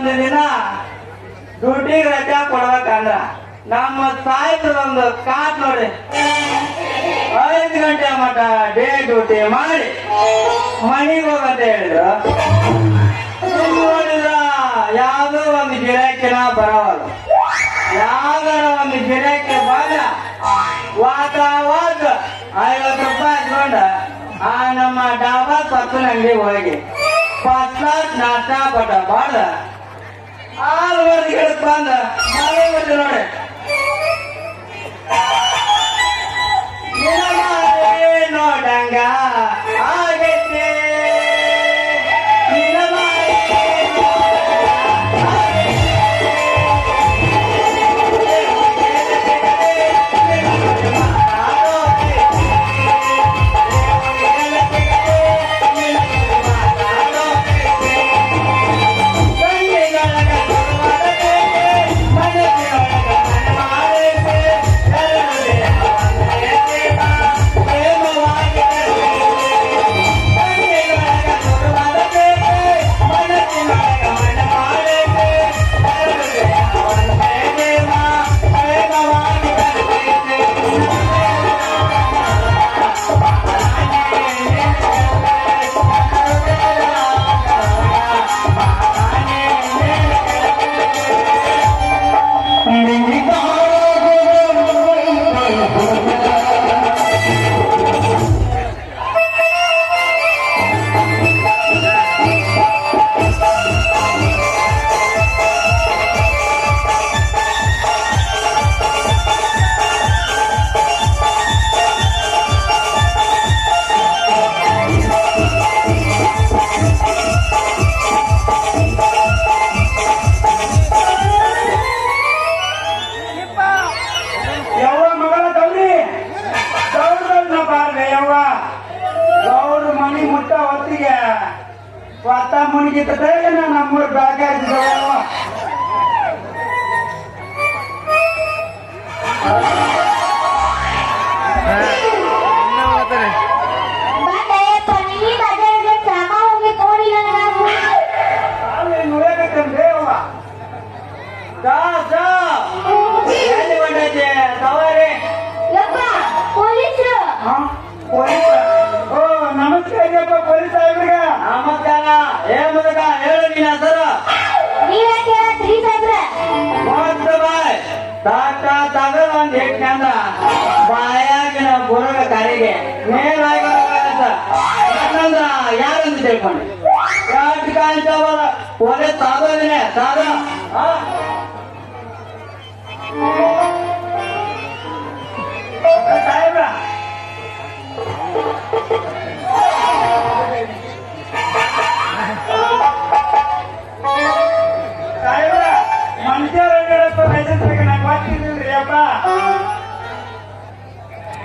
ಒಂದು ದಿನ ಡ್ಯೂಟಿಗೆ ರಜಾ ಕೊಡ್ಬೇಕಂದ್ರ. ನಮ್ಮ ಸಾಯ್ತದ ಒಂದು ಕಾಟ್ ನೋಡಿ ಐದು ಗಂಟೆ ಮಟ ಡೇ ಡ್ಯೂಟಿ ಮಾಡಿ ಮನೆಗೆ ಹೋಗಂತ ಹೇಳಿದ್ರು. ನೋಡಿದ್ರ ಯಾವ್ದೋ ಒಂದು ಗಿರಾಕಿನ ಬರವಲ್ಲ ಯಾವ್ದಾರ ಒಂದು ಗಿರಾಕಿ ಬಂದ ವಾತ ವಾತ ಐವತ್ತು ರೂಪಾಯಿ ಹಾಕೊಂಡ ಆ ನಮ್ಮ ಡಾಬಾ ಸತ್ತು ಅಂಗಡಿಗೆ ಹೋಗಿ ಫಸ್ಟ್ ಕ್ಲಾಸ್ ನಾಷ್ಟ ಪಟ ಬಾಳ. ಆರು ವರ್ಷ ಗಿಡಕ್ ಬಂದ. ನಾವೇ ಬಂದು ನೋಡಿ. ನೋಡಂಗ? ಆಗೈತೆ ಎಲ್ಲಿ ಹೊಂಟೈತೆ? ಸವಾರಿ. ಯಪ್ಪ ಪೊಲೀಸರು ಹಾ ಪೊಲೀಸ ಓ ನಮಸ್ಕಾರಪ್ಪ ಪೊಲೀಸ್ ಸಾಹೇಬ್ರಿಗೆ ನಮಸ್ಕಾರ ಏ ಮುದುಕ ಹೇಳು ನಿನ್ನ ಹೆಸರು. ತಾಟ ತಗದ ಒಂದ್ ಹಿಟ್ಕಂದ ಬಾಯಾಗಿನ ಬುರುಗ ಕರಿಗೆ ಮೇಲಾಗಿ. ಯಾಕಂದ್ರ ಯಾರಂತ ತಿಳ್ಕೊಂಡು? ಯಾಕೆ ಕಾಣಿಸ್ತಾವಲ್ಲ ಒಳ್ಳೆ ಸಾಗೋದಿನೇ ಸಾಗ ಆ?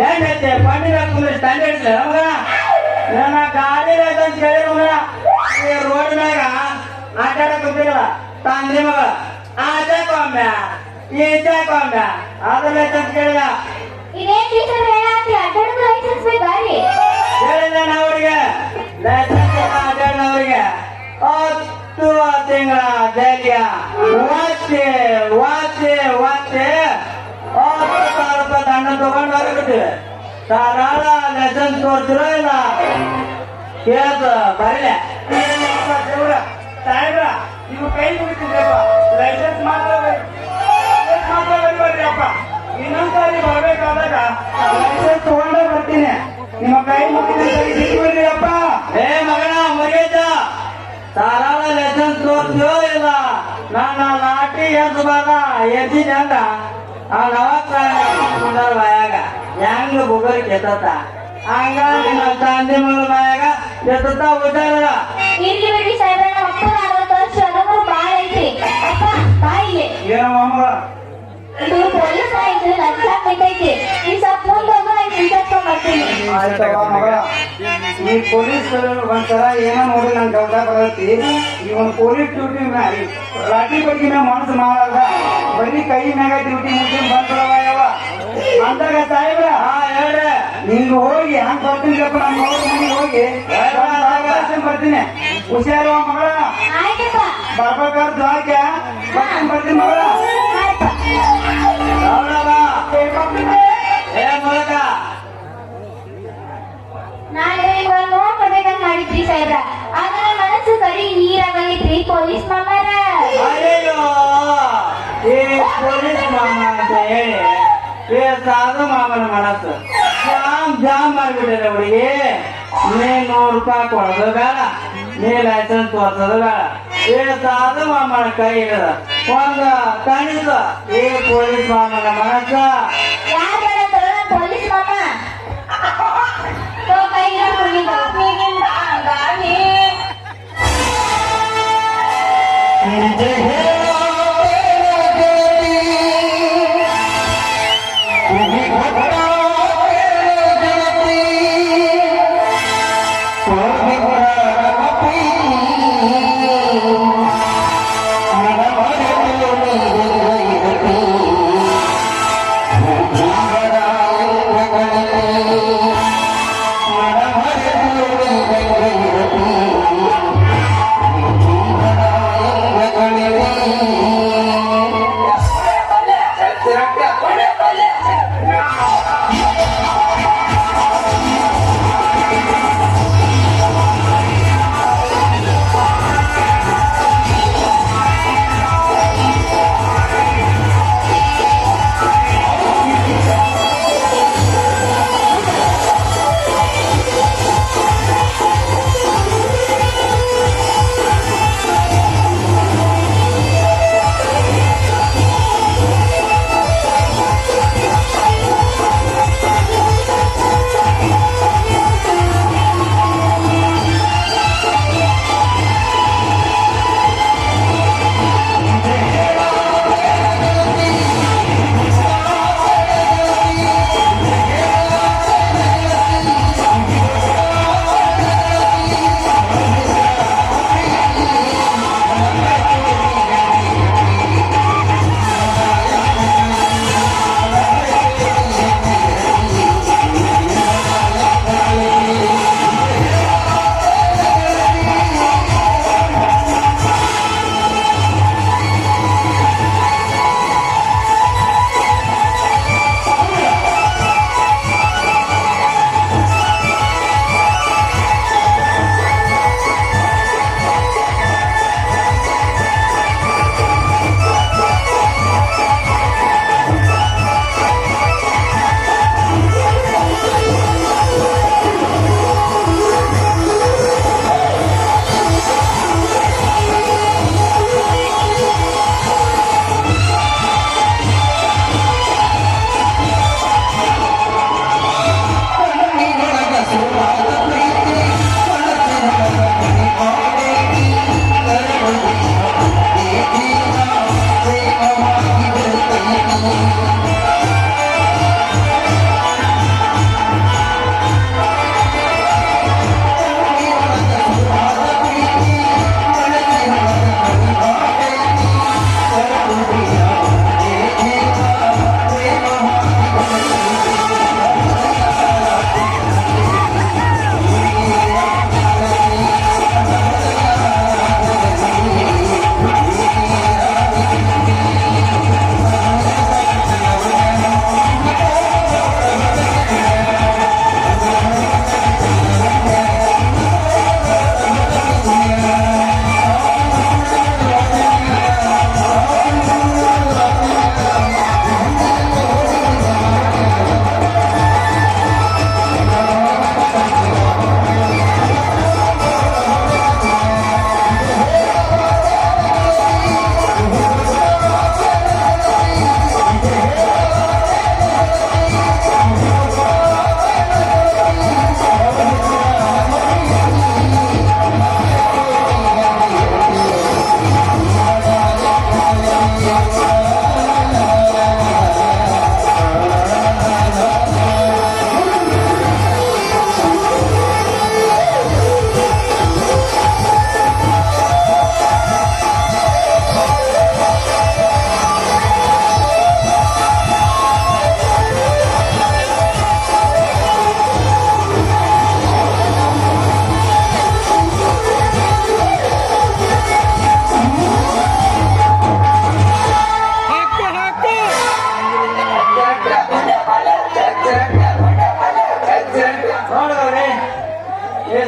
ಬ್ಯಾಂಡ್ ಐತೆ. ಪಂಡಿನ ಕುಂದ್ರೆ ಸ್ಟ್ಯಾಂಡರ್ಡ್ ನಮಗ ನನ್ನ ಗಾಡಿ ಅಂತ ಕೇಳಿ ಮಗ ಈ ರೋಡಿನಾಗ ಆಟ ಆಡಕ್ ಕುಂತಿರಲ್ಲ ತಂದ್ರಿ ಮಗ. ಆಟಕ್ಕೊಮ್ಮೆ ಈಜಕ್ಕೊಮ್ಮೆ ಅದು ಅಂತ ಕೇಳಿದ. ಹೇಳಿದ ಅವ್ರಿಗೆ. ಲೈಸೆನ್ಸ್ ಅಡ್ಡಾಡಿನವ್ರಿಗೆ ಹತ್ತು ತಿಂಗಳ ಜೈಲಿಯ ವಾಚೆ ವಾಚೆ ವಾಚೆ. ದಂಡ ತಗೊಂಡು ಹೊರಗಿಟ್ಟಿವಿ ಧಾರಾಳ ಲೈಸೆನ್ಸ್ ತೋರಿಸಿರೋ ಇಲ್ಲ? ಕೇಸ್ ಬರಲೆ. ಸಾಹೇಬ್ರ, ನೀವು ಕೈ ಮುಗಿತಿದ್ರಪ್ಪ ಲೈಸೆನ್ಸ್ ಮಾತ್ರ ಮಾತ್ರ ಬರಿಬರ್ರಿ ಅಪ್ಪ. ಇನ್ನೊಂದ್ಸಾರಿ ಬರ್ಬೇಕಾದಾಗ ಬರ್ತೀನಿ. ನಿಮ್ಮ ಕೈ ಮುಗಿದ್ರೆ ಅಪ್ಪ. ಏ ಮಗನ ಮುರಿಯತ್ತ ತಾರಾಳ ತೋರ್ಸ ಬುದ್ಧಿಯೋ ಇಲ್ಲ? ನನ್ನ ನಾಟಿ ಎದ್ದು ಬರ ಎದ್ದಿನ ಅಂದ ಆ ನವತ್ತ ಬಾಯಾಗ. ಹೆಂಗ ಬುಗರ್ ಕೆತ್ತ ಹಂಗ ನಿಮ್ಮ ತಂದೆ ಮಗಳ ಬಾಯಾಗ ಕೆತ್ತ ಉದ್ದಾರ ಇಲ್ಲಿ ಬಿಡ್ರಿ ಸಾಹೇಬ್ರ ನಮ್ಮ ಅಪ್ಪನ ಅರವತ್ತು ವರ್ಷ ಅದಕ್ಕೂ ಬಾಳ ಐತಿ. ಅಪ್ಪ ಬಾಯಿಲೆ ಏನೋ ಮಗ ಇದು ಪೊಲೀಸ್ ಆಯ್ತು ಲಂಚ ಬಿದ್ದೈತಿ ಈ ಸ್ವಲ್ಪ ಮುಂದೆ ಹೋಗು ಆಯ್ತವ ಈ ಪೊಲೀಸ್ ಒಂಥರ ಏನೋ ನೋಡಿ ನಂಗೆ ಗೌಡ ಬರತ್ತಿ. ಈ ಒಂದು ಪೊಲೀಸ್ ಡ್ಯೂಟಿ ರಾಟಿ ಬಗ್ಗೆ ಮನಸ್ಸು ಮಾಡಲ್ಲ ಬರೀ ಕೈ ಮ್ಯಾಗ ಡ್ಯೂಟಿ ಮುಗಿಸಿ ಬಂದ್ಬಿಡವ ಯಾವ ಅಂದಾಗ ಸಾಹೇಬ್ರ ಹಾ ಹೇಳ್ರೆ. ನಿಂಗೆ ಹೋಗಿ ಹಂಗ ಬರ್ತೀನಿಪ್ಪ ನಮ್ಮ ಅವ್ರ ಮನೆಗೆ ಹೋಗಿ. ಬರ್ತೀನಿ ಬರ್ತೀನಿ. ಹುಷಾರು ಮಗಳ. ಬರ್ಬೇಕಾದ್ರೆ ದ್ವಾರಕ್ಕೆ. ಬರ್ತೀನಿ ಬರ್ತೀನಿ ಮಗಳ. ನಾನು ಮಾಡಿದ್ರಿ ಸಾಹೇಬ್ರ. ನನ್ನ ಮನಸ್ಸು ಕಡಿ ನೀರಾಗೈತ್ರಿ ಪೊಲೀಸ್ ಮಾಮಾರ ಅಯ್ಯೋ ಈ ಪೊಲೀಸ್ ಮಾಮ ಅಂತ ಹೇಳಿ ಈ ಸಾಧು ಮಾಮನ ಮನಸ್ಸು ಜಾಮ್ ಜಾಮ್ ಮಾಡ್ಬಿಟ್ಟಿದೆ ಹುಡುಗಿ ನೀ ನೂರು ರೂಪಾಯಿ ಕೊಡೋದು ಬೇಡ ನೀ ಲೈಸೆನ್ಸ್ ತೋರ್ಸೋದು ಬೇಡ ಈ ಸಾಧು ಮಾಮನ ಕೈ ಹಿಡಿದ ಒಂದು ಕಣಿದ ಈ ಪೊಲೀಸ್ ಮಾಮನ ಮನಸ್ಸ ಯಾರ್ ಬೇಡ ತಗೊಳ ಪೊಲೀಸ್ ಮಾಮ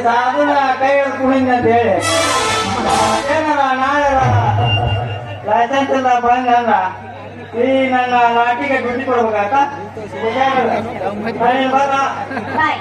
ಸಾಧನ ಕೈ ಹಿಡಿದು ಕುಣಿಂದ ಅಂತ ಹೇಳಿ ಏನಾರ ನಾಳೆ ಲೈಸೆನ್ಸ್ ಇಲ್ಲ ಬಂದ ಅಂದ್ರ ಈ ನನ್ನ ನಾಟಿಗೆ ಡ್ಯೂಟಿ ಕೊಡ್ಬೇಕಾತ ಬರ ಬಾಯ್